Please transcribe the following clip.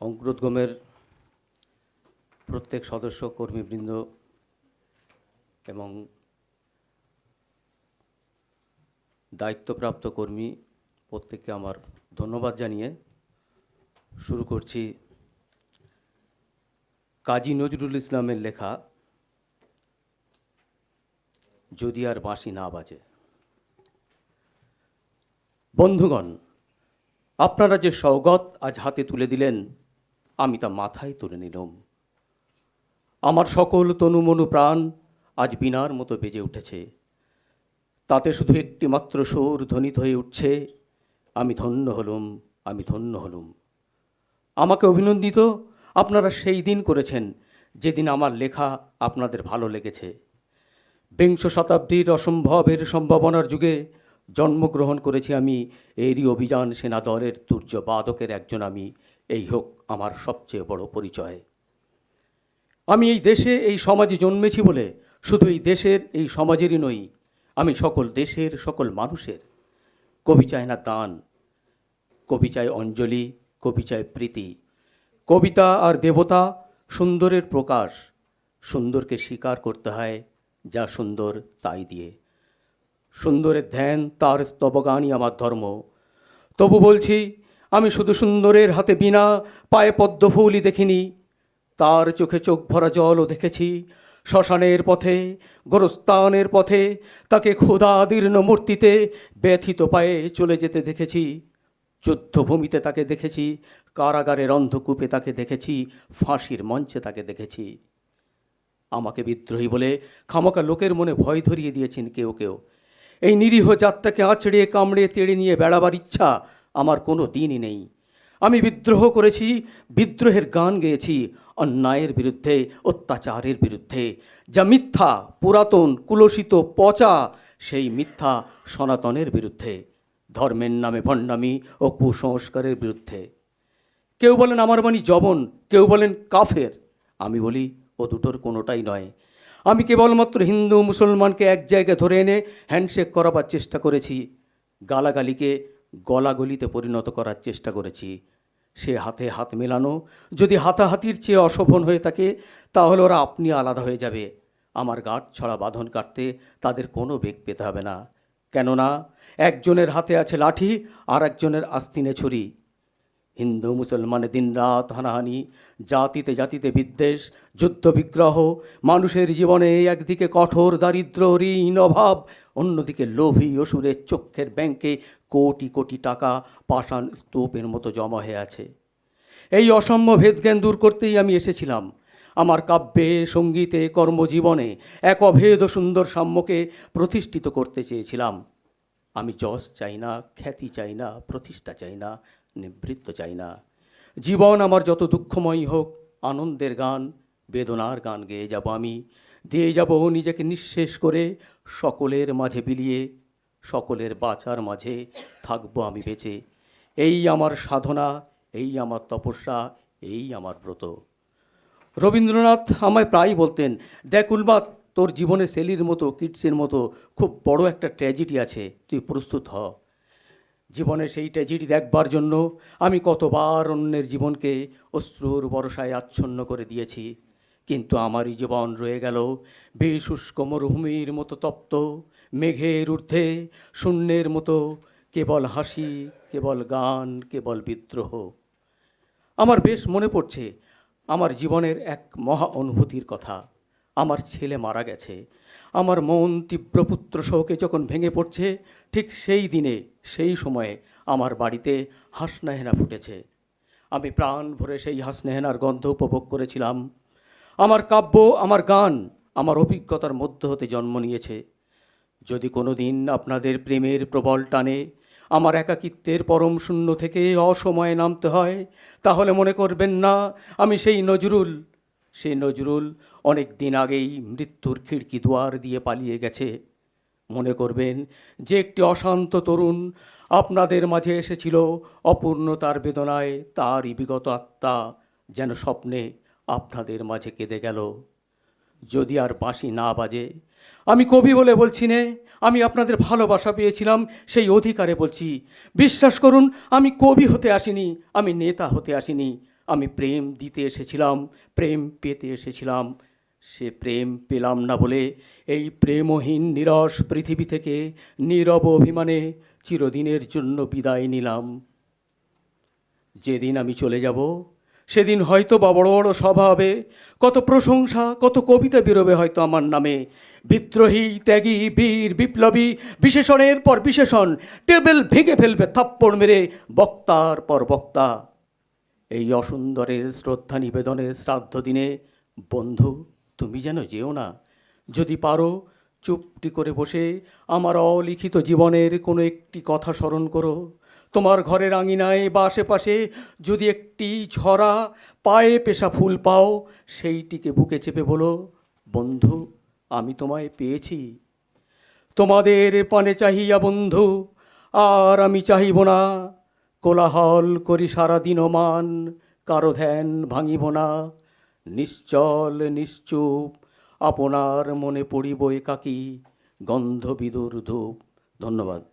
অঙ্কুরোদ্গমের প্রত্যেক সদস্য, কর্মীবৃন্দ এবং দায়িত্বপ্রাপ্ত কর্মী প্রত্যেককে আমার ধন্যবাদ জানিয়ে শুরু করছি কাজী নজরুল ইসলামের লেখা, যদি আর বাঁশি না বাজে। বন্ধুগণ, আপনারা যে সৌগত আজ হাতে তুলে দিলেন আমি তা মাথায় তুলে নিলাম। আমার সকল তনুমনু প্রাণ আজ বিনার মতো বেজে উঠেছে। তাতে শুধু একটি মাত্র সুর ধ্বনিত হয়ে উঠছে, আমি ধন্য হলুম, আমি ধন্য হলুম। আমাকে অভিনন্দিত, আপনারা সেই দিন করেছেন যেদিন আমার লেখা আপনাদের ভালো লেগেছে। বিংশ শতাব্দীর অসম্ভবের সম্ভাবনার যুগে জন্মগ্রহণ করেছি আমি, এরই অভিযান সেনা দলের তুর্যবাদকের একজন আমি এই হোক আমার সবচেয়ে বড় পরিচয়। আমি এই দেশে এই সমাজে জন্মেছি বলে শুধু এই দেশের, এই সমাজেরই নই, আমি সকল দেশের, সকল মানুষের। কবি চায় না দান, কবি চায় অঞ্জলি, কবি চায় প্রীতি। কবিতা আর দেবতা সুন্দরের প্রকাশ, সুন্দরকে স্বীকার করতে হয় যা সুন্দর তাই দিয়ে। সুন্দরের ধ্যান তার স্তবগানই আমার ধর্ম। তবু বলছি আমি শুধু সুন্দরের হাতে বিনা পায়ে পদ্মফুলই দেখিনি। তার চোখে চোখ ভরা জলও দেখেছি। শ্মশানের পথে গোরস্তানের পথে, তাকে ক্ষুধাদীর্ণ মূর্তিতে ব্যথিত পায়ে চলে যেতে দেখেছি। যুদ্ধভূমিতে তাকে দেখেছি, কারাগারের অন্ধকূপে তাকে দেখেছি, ফাঁসির মঞ্চে তাকে দেখেছি। আমাকে বিদ্রোহী বলে খামকা লোকের মনে ভয় ধরিয়ে দিয়েছেন কেউ কেউ। এই নিরীহ জাতটাকে আঁচড়ে কামড়ে তেড়ে নিয়ে বেড়াবার ইচ্ছা আমার কোনো দিনই নেই। আমি বিদ্রোহ করেছি, বিদ্রোহের গান গেয়েছি, অন্যায়ের বিরুদ্ধে, অত্যাচারের বিরুদ্ধে। যা মিথ্যা, পুরাতন, কুলসিত, পচা, সেই মিথ্যা সনাতনের বিরুদ্ধে, ধর্মের নামে ভণ্ডামি ও কুসংস্কারের বিরুদ্ধে। কেউ বলেন আমার বাণী জবন, কেউ বলেন কাফের। আমি বলি, ও দুটোর কোনোটাই নয়। আমি কেবলমাত্র হিন্দু, মুসলমানকে এক জায়গায় ধরে এনে হ্যান্ডশেক করাবার চেষ্টা করেছি। গালাগালিকে গলাগলিতে পরিণত করার চেষ্টা করেছি। সে হাতে হাত মেলানো, যদি হাতাহাতির চেয়ে অশোভন হয়ে থাকে, তাহলে ওরা আপনি আলাদা হয়ে যাবে। আমার গাঁট ছড়া বাঁধন কাটতে তাদের কোনো বেগ পেতে হবে না। কেননা, একজনের হাতে আছে লাঠি আর একজনের আস্তিনে ছুরি। হিন্দু, মুসলমানে দিনরাত হানাহানি, জাতিতে জাতিতে বিদ্বেষ, যুদ্ধ বিগ্রহ, মানুষের জীবনে একদিকে কঠোর দারিদ্র ঋণ অভাব, অন্যদিকে লোভী অসুরের চক্ষের ব্যাংকে কোটি কোটি টাকা পাষাণ স্তূপের মতো জমা হয়ে আছে। এই অসম্য ভেদজ্ঞান দূর করতেই আমি এসেছিলাম। আমার কাব্যে, সঙ্গীতে, কর্মজীবনে এক অভেদ সুন্দর সাম্যকে প্রতিষ্ঠিত করতে চেয়েছিলাম। আমি যশ চাই না, খ্যাতি চাই না, প্রতিষ্ঠা চাই না নিবৃত্ত চাই না। জীবন আমার যত দুঃখময় হোক, আনন্দের গান, বেদনার গান গেয়ে যাব আমি। দিয়ে যাব নিজেকে নিঃশেষ করে সকলের মাঝে বিলিয়ে, সকলের বাঁচার মাঝে থাকব আমি বেঁচে। এই আমার সাধনা, এই আমার তপস্যা, এই আমার ব্রত। রবীন্দ্রনাথ আমায় প্রায়ই বলতেন, দেখ উলবাত তোর জীবনে সেলির মতো, কিটসের মতো খুব বড় একটা ট্র্যাজেডি আছে, তুই প্রস্তুত হ। জীবনে সেই ট্র্যাজেডি দেখবার জন্য আমি কতবার অন্যের জীবনকে অশ্রুর বরসায় আচ্ছন্ন করে দিয়েছি। কিন্তু আমারই জীবন রয়ে গেল বেশুষ্ক মরুভূমির মতো তপ্ত, মেঘের ঊর্ধ্বে, শূন্যের মতো কেবল হাসি, কেবল গান, কেবল বিদ্রোহ। আমার বেশ মনে পড়ছে, আমার জীবনের এক মহা অনুভূতির কথা। আমার ছেলে মারা গেছে। আমার মন তীব্র পুত্র শোকে যখন ভেঙে পড়ছে, ঠিক সেই দিনে, সেই সময়ে আমার বাড়িতে হাসনাহেনা ফুটেছে। আমি প্রাণ ভরে সেই হাসনাহেনার গন্ধ উপভোগ করেছিলাম। আমার কাব্য, আমার গান, আমার অভিজ্ঞতার মধ্য হতে জন্ম নিয়েছে। যদি কোনো দিন আপনাদের প্রেমের প্রবল টানে, আমার একাকিত্বের পরম শূন্য থেকে অসময়ে নামতে হয়, তাহলে মনে করবেন না, আমি সেই নজরুল। সেই নজরুল অনেক দিন আগেই মৃত্যুর খিড়কি দুয়ার দিয়ে পালিয়ে গেছে। মনে করবেন যে একটি অশান্ত তরুণ আপনাদের মাঝে এসেছিল অপূর্ণতার বেদনায়, তারই বিগত আত্মা যেন স্বপ্নে আপনাদের মাঝে কেঁদে গেল। যদি আর বাঁশি না বাজে, আমি কবি বলে বলছি নে, আমি আপনাদের ভালোবাসা পেয়েছিলাম, সেই অধিকারে বলছি। বিশ্বাস করুন, আমি কবি হতে আসিনি, আমি নেতা হতে আসিনি, আমি প্রেম দিতে এসেছিলাম, প্রেম পেতে এসেছিলাম সে প্রেম পেলাম না বলে এই প্রেমহীন নিরস পৃথিবী থেকে নীরব অভিমানে চিরদিনের জন্য বিদায় নিলাম। যেদিন আমি চলে যাব, সেদিন হয়তো বা বড় বড় সভা হবে, কত প্রশংসা, কত কবিতা বেরোবে হয়তো আমার নামে। বিদ্রোহী, ত্যাগী, বীর, বিপ্লবী, বিশেষণের পর বিশেষণ, টেবিল ভেঙে ফেলবে থাপ্পড় মেরে বক্তার পর বক্তা। এই অসুন্দরের শ্রদ্ধা নিবেদনের শ্রাদ্ধ দিনে, বন্ধু তুমি যেন যেও না। যদি পারো, চুপটি করে বসে আমার অলিখিত জীবনের কোনো একটি কথা স্মরণ করো। তোমার ঘরের আঙিনায় বা আশেপাশে যদি একটি ঝরা পায়ে পেশা ফুল পাও, সেইটিকে বুকে চেপে বলো, বন্ধু, আমি তোমায় পেয়েছি। তোমাদের পানে চাহিয়া বন্ধু, আর আমি চাহিব না। কোলাহল করি সারাদিন মান কারও ধ্যান ভাঙিব না। নিশ্চল নিশ্চুপ আপনার মনে পড়িব একাকী গন্ধবিদুর ধূপ। ধন্যবাদ।